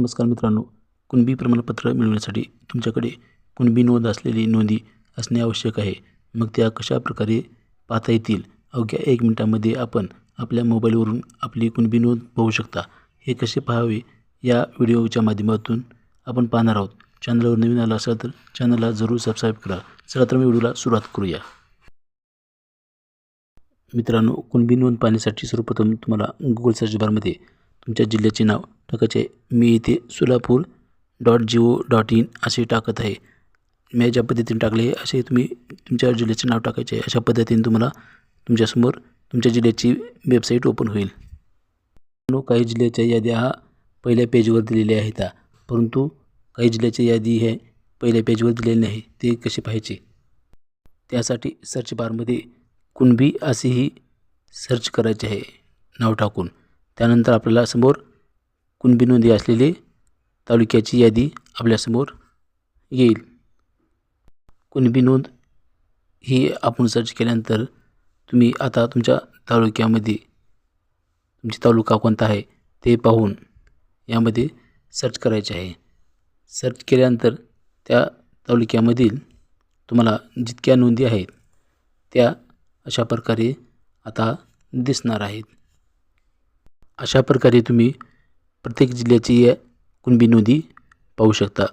नमस्कार मित्रांनो. कुणबी प्रमाणपत्र मिळवण्यासाठी तुमच्याकडे कुणबी नोंद असलेली नोंदी असणे आवश्यक आहे. मग त्या कशा प्रकारे पाहता येतील? अवघ्या एक मिनिटामध्ये आपण आपल्या मोबाईलवरून आपली कुणबी नोंद पाहू शकता. हे कसे पाहावे? या व्हिडिओच्या माध्यमातून आपण पाहणार आहोत. चॅनलवर नवीन आला असाल तर चॅनलला जरूर सबस्क्राईब करा. चला तर मी व्हिडिओला सुरुवात करूया. मित्रांनो कुणबी नोंद पाहण्यासाठी सर्वप्रथम तुम्हाला गुगल सर्च बारमध्ये तुमच्या जिल्ह्याचे नाव टाकायचे. मी इथे Solapur dot G O dot in असे टाकत आहे. मी ज्या पद्धतीने टाकले असे तुम्ही तुमच्या जिल्ह्याचे नाव टाकायचे. अशा पद्धतीने तुम्हाला तुमच्यासमोर तुमच्या जिल्ह्याची वेबसाईट ओपन होईल. काही जिल्ह्याच्या याद्या हा पहिल्या पेजवर दिलेल्या आहेत. परंतु काही जिल्ह्याच्या यादी हे पहिल्या पेजवर दिलेली नाही. ते कसे पाहायचे? त्यासाठी सर्च बारमध्ये कुणबी असेही सर्च करायचे आहे. नाव टाकून. त्यानंतर आपल्याला समोर कुणबी नोंदी असलेली तालुक्याची यादी आपल्यासमोर येईल. कुणबी नोंद ही आपण सर्च केल्यानंतर तुम्ही आता तुमच्या तालुक्यामध्ये तुमची तालुका कोणता आहे ते पाहून यामध्ये सर्च करायचे आहे. सर्च केल्यानंतर त्या तालुक्यामधील तुम्हाला जितक्या नोंदी आहेत त्या अशा प्रकारे आता दिसणार आहेत. अशा प्रकारे तुम्ही प्रत्येक जिल्ह्याची या कुणबी नोंदी पाहू शकता.